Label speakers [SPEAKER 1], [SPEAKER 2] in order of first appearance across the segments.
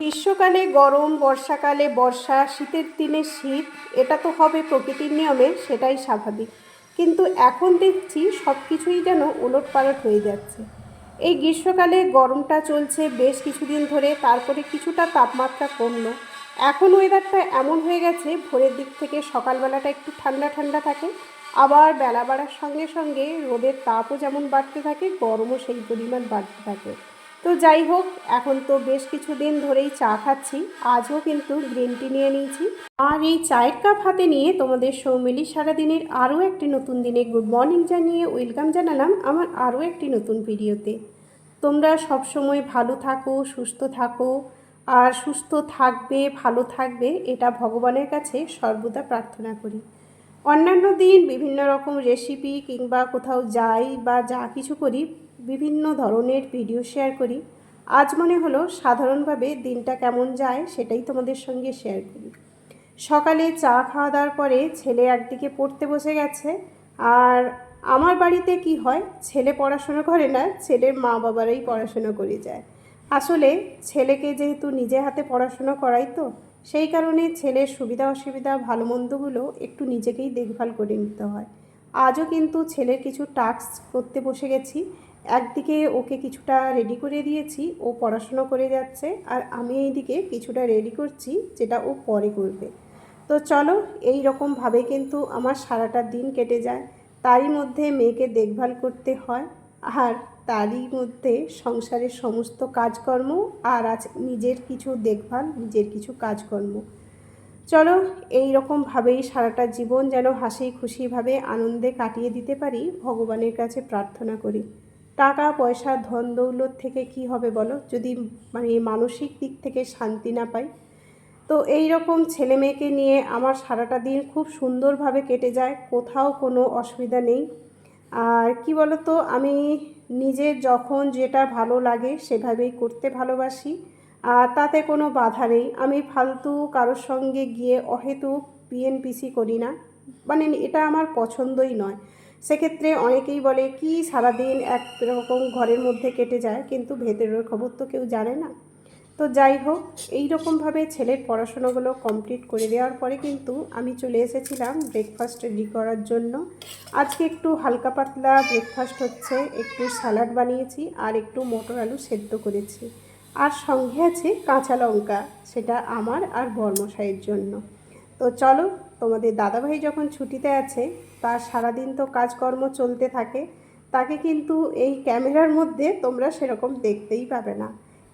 [SPEAKER 1] গ্রীষ্মকালে গরম, বর্ষাকালে বর্ষা, শীতের দিনে শীত, এটা তো হবে প্রকৃতির নিয়মে, সেটাই স্বাভাবিক। কিন্তু এখন দেখছি সব কিছুই যেন ওলট পালট হয়ে যাচ্ছে। এই গ্রীষ্মকালে গরমটা চলছে বেশ কিছুদিন ধরে, তারপরে কিছুটা তাপমাত্রা কমলো। এখন ওয়েদারটা এমন হয়ে গেছে, ভোরের দিক থেকে সকালবেলাটা একটু ঠান্ডা ঠান্ডা থাকে আবার বেলা বাড়ার সঙ্গে সঙ্গে রোদের তাপও যেমন বাড়তে থাকে, গরমও সেই পরিমাণ বাড়তে থাকে। তো যাই হোক, এখন তো বেশ কিছুদিন ধরেই চা খাচ্ছি, আজও কিন্তু গ্রিন টি নিয়ে নিয়েছি। আর এই চায়ের কাপ হাতে নিয়ে তোমাদের সৌমিলি সারাদিনের আরও একটি নতুন দিনে গুড মর্নিং জানিয়ে ওয়েলকাম জানালাম আমার আরও একটি নতুন ভিডিওতে। তোমরা সবসময় ভালো থাকো, সুস্থ থাকো, আর সুস্থ থাকবে, ভালো থাকবে, এটা ভগবানের কাছে সর্বদা প্রার্থনা করি। অন্যান্য দিন বিভিন্ন রকম রেসিপি কিংবা কোথাও যাই বা যা কিছু করি, বিভিন্ন ধরনের ভিডিও শেয়ার করি। আজ মনে হলো সাধারণভাবে দিনটা কেমন যায় সেটাই তোমাদের সঙ্গে শেয়ার করি। সকালে চা খাওয়া দাওয়ার পরে ছেলে একদিকে পড়তে বসে গেছে। আর আমার বাড়িতে কি হয়, ছেলে পড়াশোনা করে না, ছেলের মা বাবারাই পড়াশোনা করে যায়। আসলে ছেলেকে যেহেতু নিজে হাতে পড়াশোনা করাই তো সেই কারণে ছেলের সুবিধা অসুবিধা ভালো মন্দগুলো একটু নিজেকেই দেখভাল করে নিতে হয়। আজও কিন্তু ছেলের কিছু টাস্ক করতে বসে গেছি। একদিকে ওকে কিছুটা রেডি করে দিয়েছি, ও পড়াশুনো করে যাচ্ছে, আর আমি এইদিকে কিছুটা রেডি করছি, যেটা ও পরে করবে। তো চলো, এই রকমভাবে কিন্তু আমার সারাটা দিন কেটে যায়। তারই মধ্যে মেয়েকে দেখভাল করতে হয়। আর তারই মধ্যে সংসারের সমস্ত কাজকর্ম আর আজ নিজের কিছু দেখভাল, নিজের কিছু কাজকর্ম। চলো এই রকমভাবেই সারাটা জীবন যেন হাসি খুশিভাবে আনন্দে কাটিয়ে দিতে পারি, ভগবানের কাছে প্রার্থনা করি। টাকা, পয়সা, ধন, দৌলত থেকে কি হবে বলো? যদি মানে মানসিক দিক থেকে শান্তি না পাই। তো এই রকম ছেলে মেয়েকে নিয়ে আমার সারাটা দিন খুব সুন্দরভাবে কেটে যায়, কোথাও কোনো অসুবিধা নেই। আর কি বলতো, আমি নিজের যখন যেটা ভালো লাগে সেভাবেই করতে ভালোবাসি। আর তাতে কোনো বাধা নেই। আমি ফালতু কারোর সঙ্গে গিয়ে অহেতু পিএনপিসি করি না। মানে এটা আমার পছন্দই নয়। সেক্ষেত্রে অনেকেই বলে, কি সারাদিন এক রকম ঘরের মধ্যে কেটে যায়? কিন্তু ভেতরের খবর তো কেউ জানে না। তো যাই হোক এই রকমভাবে ছেলের পড়াশোনাগুলো কমপ্লিট করে দেওয়ার পরে কিন্তু আমি চলে এসেছিলাম ব্রেকফাস্ট রেডি করার জন্য। আজকে একটু হালকা পাতলা ব্রেকফাস্ট হচ্ছে, একটু স্যালাড বানিয়েছি আর একটু মটর আলু সেদ্ধ করেছি। আর সঙ্গে আছে কাঁচা লঙ্কা, সেটা আমার আর বর্মশাইয়ের জন্য। তো চলো, তোমাদের দাদাভাই যখন ছুটিতে আছে, তার সারাদিন তো কাজকর্ম চলতে থাকে, তাকে কিন্তু এই ক্যামেরার মধ্যে তোমরা সেরকম দেখতেই পাবে না।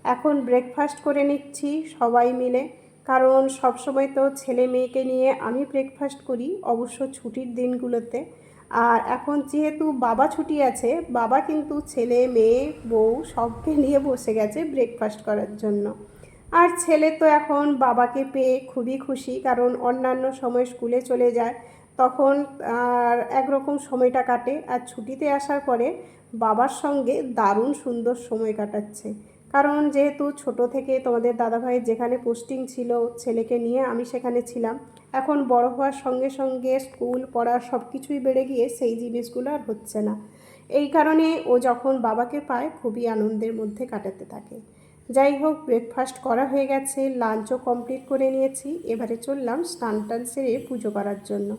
[SPEAKER 1] এখন ব্রেকফাস্ট করে নিচ্ছি সবাই মিলে। কারণ সবসময় তো ছেলে মেয়েকে নিয়ে আমি ব্রেকফাস্ট করি, অবশ্য ছুটির দিনগুলোতে। আর এখন যেহেতু বাবা ছুটি আছে, বাবা কিন্তু ছেলে, মেয়ে, বউ সবকে নিয়ে বসে গেছে ব্রেকফাস্ট করার জন্য। আর ছেলে তো এখন বাবাকে পেয়ে খুবই খুশি, কারণ অন্যান্য সময় স্কুলে চলে যায়। তখন আর একরকম সময়টা কাটে। আর ছুটিতে আসার পরে বাবার সঙ্গে দারুণ সুন্দর সময় কাটাচ্ছে। কারণ যেহেতু ছোট থেকে তোমাদের দাদাভাইয়ের যেখানে পোস্টিং ছিল ছেলেকে নিয়ে আমি সেখানে ছিলাম, এখন বড় হওয়ার সঙ্গে সঙ্গে স্কুল পড়া সব কিছুই বেড়ে গিয়ে সেই জিনিসগুলো আর হচ্ছে না। এই কারণে ও যখন বাবাকে পায় খুবই আনন্দের মধ্যে কাটাতে থাকে। যাই হোক ব্রেকফাস্ট করা হয়ে গেছে লাঞ্চও কমপ্লিট করে নিয়েছি, এবারে চললাম স্নান টান সেরে পুজো করার জন্য।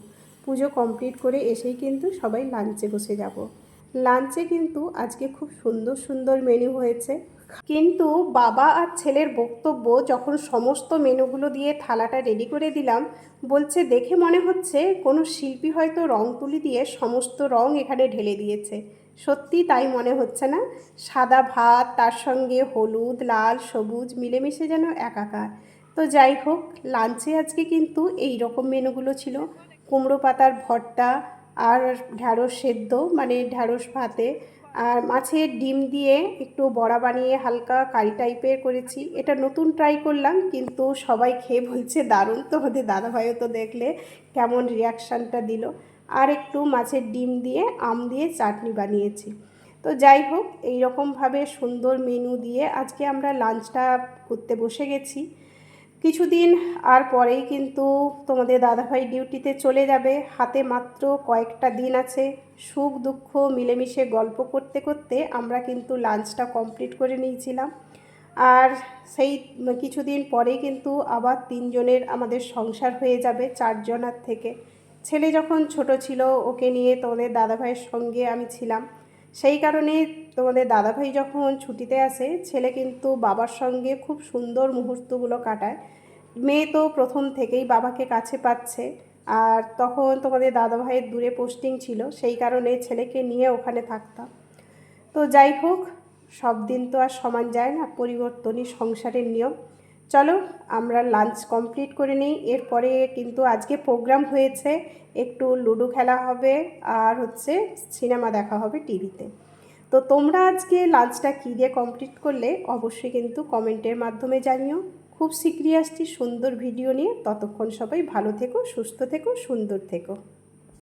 [SPEAKER 1] পুজো কমপ্লিট করে এসেই কিন্তু সবাই লাঞ্চে বসে যাব। লাঞ্চে কিন্তু আজকে খুব সুন্দর সুন্দর মেনু হয়েছে। কিন্তু বাবা আর ছেলের বক্তব্য যখন সমস্ত মেনুগুলো দিয়ে থালাটা রেডি করে দিলাম, বলছে, দেখে মনে হচ্ছে কোনো শিল্পী হয়তো রং তুলি দিয়ে সমস্ত রং এখানে ঢেলে দিয়েছে। সত্যি তাই মনে হচ্ছে না? সাদা ভাত, তার সঙ্গে হলুদ, লাল, সবুজ মিলেমিশে যেন একাকার। তো যাই হোক, লাঞ্চে আজকে কিন্তু এই রকম মেনুগুলো ছিল। কুমড়ো পাতার ভর্তা আর ঢ্যাঁড়স সেদ্ধ মানে ঢ্যাঁড়স ভাতে। আর মাছের ডিম দিয়ে একটু বড়া বানিয়ে হালকা কারি টাইপের করেছি। এটা নতুন ট্রাই করলাম, কিন্তু সবাই খেয়ে বলছে, দারুণ তোমাদের দাদাভাইও তো দেখলে কেমন রিয়াকশানটা দিল। আর একটু মাছের ডিম দিয়ে আম দিয়ে চাটনি বানিয়েছি। তো যাই হোক, এইরকমভাবে সুন্দর মেনু দিয়ে আজকে আমরা লাঞ্চটা করতে বসে গেছি। কিছুদিন আর পরেই কিন্তু তোমাদের দাদাভাই ডিউটিতে চলে যাবে। হাতে মাত্র কয়েকটা দিন আছে। সুখ দুঃখ মিলেমিশে গল্প করতে করতে আমরা কিন্তু লাঞ্চটা কমপ্লিট করে নিয়েছিলাম। আর সেই কিছুদিন পরেই কিন্তু আবার তিনজনের আমাদের সংসার হয়ে যাবে চারজনার থেকে। ছেলে যখন ছোট ছিল, ওকে নিয়ে তোমাদের দাদাভাইয়ের সঙ্গে আমি ছিলাম। সেই কারণে তোমাদের দাদাভাই যখন ছুটিতে আসে, ছেলে কিন্তু বাবার সঙ্গে খুব সুন্দর মুহূর্তগুলো কাটায়। মেয়ে তো প্রথম থেকেই বাবাকে কাছে পাচ্ছে। আর তখন তোমাদের দাদাভাইয়ের দূরে পোস্টিং ছিল, সেই কারণে ছেলেকে নিয়ে ওখানে থাকতাম। তো যাই হোক, সব দিন তো আর সমান যায় না, পরিবর্তনই সংসারের নিয়ম। চলো আমরা লাঞ্চ কমপ্লিট করে নিই। এরপরে কিন্তু আজকে প্রোগ্রাম হয়েছে, একটু লুডো খেলা হবে আর হচ্ছে সিনেমা দেখা হবে টিভিতে তো তোমরা আজকে লাঞ্চটা কী দিয়ে কমপ্লিট করলে অবশ্যই কিন্তু কমেন্টের মাধ্যমে জানিও। খুব শীঘ্রই আসছি সুন্দর ভিডিও নিয়ে। ততক্ষণ সবাই ভালো থেকো, সুস্থ থেকো, সুন্দর থেকো।